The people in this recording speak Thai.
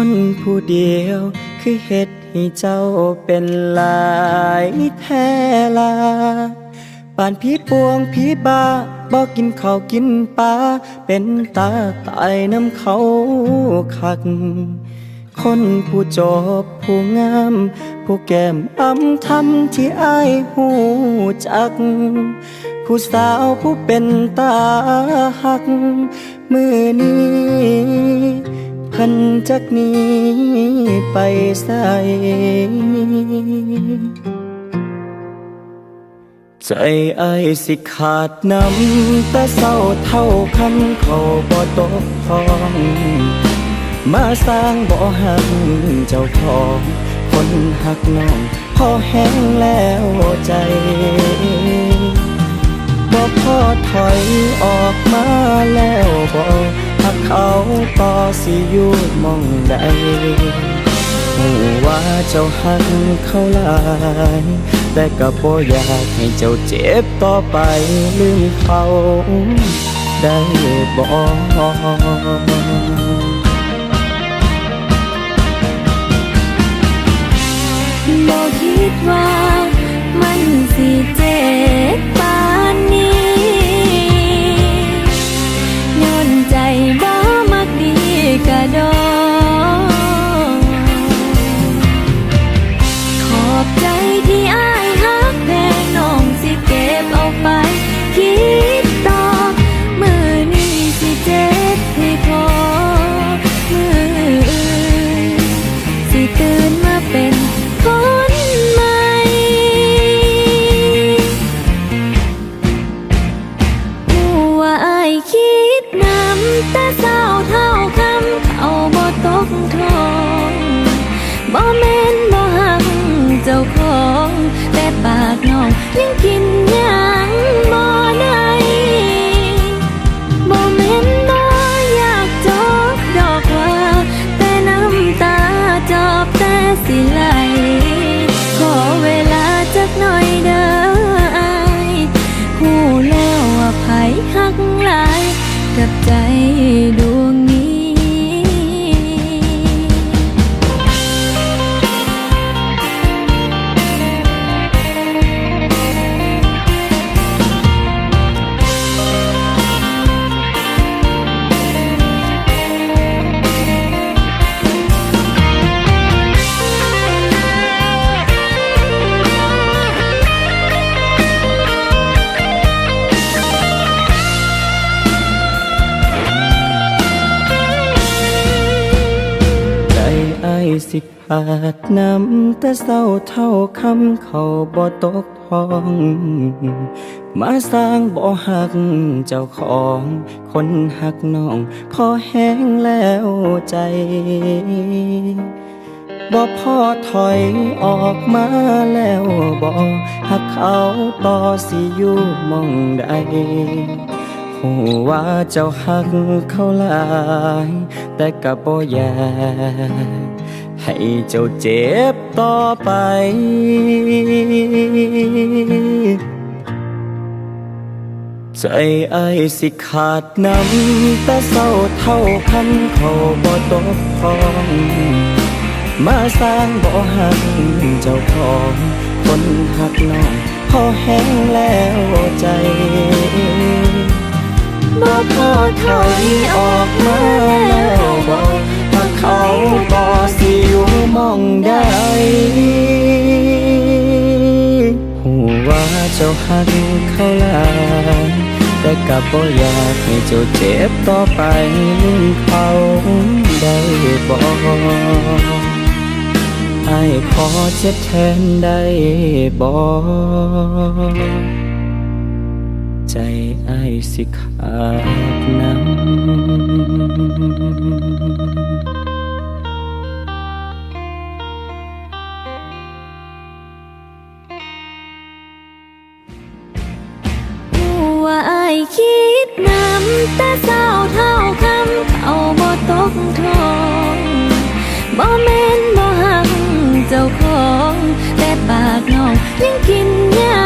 คนผู้เดียว คือเฮ็ดให้เจ้าเป็นหลายแท้ลาป่านผีปวงผีบาบอกกินข้าวกินปลาเป็นตาตายน้ำเขาคัก คนผู้จบผู้งาม ผู้แก้มอ้ำทำที่อายหูจัก ผู้สาวผู้เป็นตาหัก มือนี้ เพันจากนี้ไปใส่ใจไอสิขาดน้ำแต่เศร้าเท่าคำเขาบ่ตกทอง มาสร้างบ่หักเจ้าของ คนหักน้องพอแห้งแล้วใจบ่พอถอยออกมาแล้วบ่หัก เขาต่อสิอยู่มองใดหูว่าเจ้าหักเขาหลาย แต่ก็บ่อยากให้เจ้าเจ็บต่อไปลืมเขาได้บ่บ่คิดว่ามัน กทองบ่แม่นบ่หักเจ้าของ แต่ปากน้องยังกินยังบ่ได้บ่แม่นบ่อยากจบดอกว่า แต่น้ำตาจอบแต่สิไหลขอเวลาจักหน่อยเด้ออายหูแล้วว่าไผหักหลายกับใจ สิขาดน้ำแต่เศร้าเท่าคำเขาบ่ตกทอง มาสร้างบ่หักเจ้าของ คนหักน้อง พอแห้งแล้วใจบ่พ่อถอยออกมาแล้วบ่หักเขาต่อสิอยู่มองใดหูว่าเจ้าหักเขาหลาย แต่ก็บ่อยาก ให้เจ้าเจ็บต่อไปใจไอ้ายสิขาดน้ำแต่เศร้าเท่าคำเขาบ่ตกทอง มาสร้างบ่หักเจ้าของคนหักน้องพอแห้งแล้วใจบ่พอถอยออกมา ว่าเจ้าหักเขาลาแต่กับบ่อยากให้เจ้าเจ็บต่อไปลืมเขาได้บ่ไอ้ขอเจ็บแทนได้บ่ใจไอ้สิขาดน้ำ ว่าอคิดนำแต่เศร้าเท่าคำเขาบ่ตกทองบ่แม่นบ่หังเจ้าของแต่ปากน้องยังกินยา